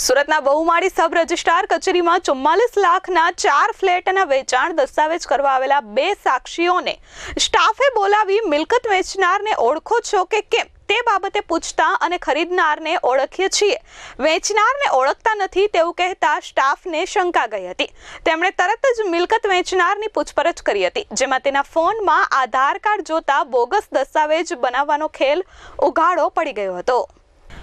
સુરતના બહુમાળી sub registrar કચેરીમાં ચુમ્માલીસ લાખના ચાર ફ્લેટના વેચાણ દસ્તાવેજ કરવા આવેલા બે સાક્ષીઓને સ્ટાફે બોલાવી મિલકત વેચનારને ઓળખો છો કે કેમ? તે બાબતે પૂછતા અને ખરીદનારને ઓળખીએ છીએ. વેચનારને ઓળખતા નથી તેવું કહેતા સ્ટાફને શંકા ગઈ હતી. તેમણે તરત જ મિલકત વેચનારની પૂછપરછ કરી હતી, જેમાં તેના ફોનમાં આધાર કાર્ડ જોતા બોગસ દસ્તાવેજ બનાવવાનો ખેલ ઉઘાડો પડી ગયો હતો.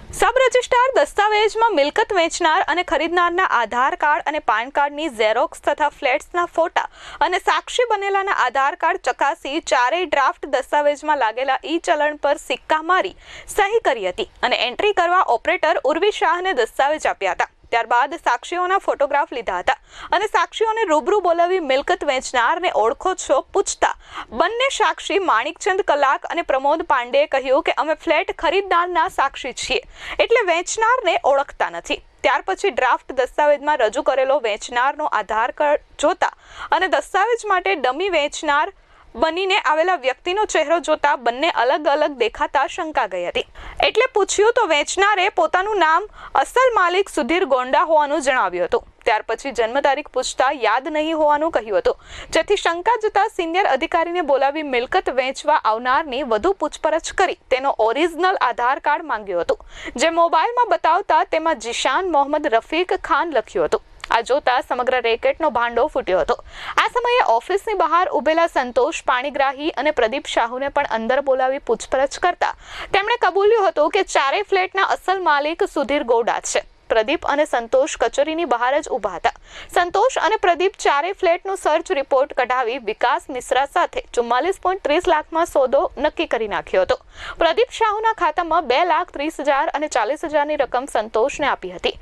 સબ રજિસ્ટ્રાર દસ્તાવેજમાં મિલકત વેચનાર અને ખરીદનારના આધાર કાર્ડ અને પાન કાર્ડની ઝેરોક્સ તથા ફ્લેટ્સના ફોટા અને સાક્ષી બનેલાના આધાર કાર્ડ ચકાસી ચારેય ડ્રાફ્ટ દસ્તાવેજમાં લાગેલા ઈ ચલણ પર સિક્કા મારી સહી કરી હતી અને એન્ટ્રી કરવા ઓપરેટર ઉર્વી શાહને દસ્તાવેજ આપ્યા હતા. ત્યારબાદ સાક્ષીઓના ફોટોગ્રાફ લીધા હતા અને સાક્ષીઓને રૂબરૂ બોલાવી મિલકત વેચનારને ઓળખો છો પૂછતા, બંને સાક્ષી માણિકચંદ કલાક અને પ્રમોદ પાંડેએ કહ્યું કે અમે ફ્લેટ ખરીદનારના સાક્ષી છીએ, એટલે વેચનારને ઓળખતા નથી. ત્યાર પછી ડ્રાફ્ટ દસ્તાવેજમાં રજૂ કરેલો વેચનારનો આધાર કાર્ડ જોતા અને દસ્તાવેજ માટે ડમી વેચનાર બનીને આવેલા વ્યક્તિનો ચહેરો જોતા બંને અલગ અલગ દેખાતા શંકા ગઈ હતી. એટલે પૂછ્યું તો વેચનારે પોતાનું નામ અસલ માલિક સુધીર ગોંડા હોવાનું જણાવ્યું હતું. ત્યાર પછી જન્મ તારીખ પૂછતા યાદ નહીં હોવાનું કહ્યું હતું. જેથી શંકા જતા સિનિયર અધિકારીને બોલાવી મિલકત વેચવા આવનારની વધુ પૂછપરછ કરી તેનો ઓરિજિનલ આધાર કાર્ડ માંગ્યું હતું. જે મોબાઈલમાં બતાવતા તેમાં જીશાન મોહમ્મદ રફીક ખાન લખ્યું હતું. આ જોતા સમગ્ર રેકેટનો ભાંડો ફૂટ્યો હતો. આ સમયે ઓફિસની બહાર ઉભેલા સંતોષ, પાણીગ્રાહી અને પ્રદીપ શાહુને પણ અંદર બોલાવી પૂછપરછ કરતા. તેમણે કબૂલ્યું હતું કે ચારેય ફ્લેટના અસલ માલિક સુધીર ગોડા છે. પ્રદીપ અને સંતોષ કચેરીની બહાર જ ઊભા હતા. સંતોષ અને પ્રદીપ ચારે ફ્લેટનો સર્ચ રિપોર્ટ કઢાવી વિકાસ મિશ્રા સાથે ચુમ્માલીસ પોઈન્ટ ત્રીસ લાખમાં સોદો નક્કી કરી નાખ્યો હતો. પ્રદીપ શાહુના ખાતામાં બે લાખ ત્રીસ હજાર અને ચાલીસ હજારની રકમ સંતોષને આપી હતી.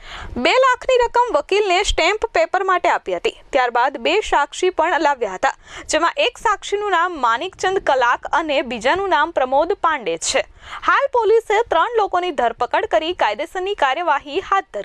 બે લાખની રકમ વકીલને સ્ટેમ્પ પેપર માટે આપી હતી. ત્યારબાદ બે સાક્ષી પણ લાવ્યા હતા, જેમાં એક સાક્ષીનું નામ માનિકચંદ કલાક અને બીજાનું નામ પ્રમોદ પાંડે છે. હાલ પોલીસે ત્રણ લોકોની ધરપકડ કરી કાયદેસરની કાર્યવાહી હાથ ધરી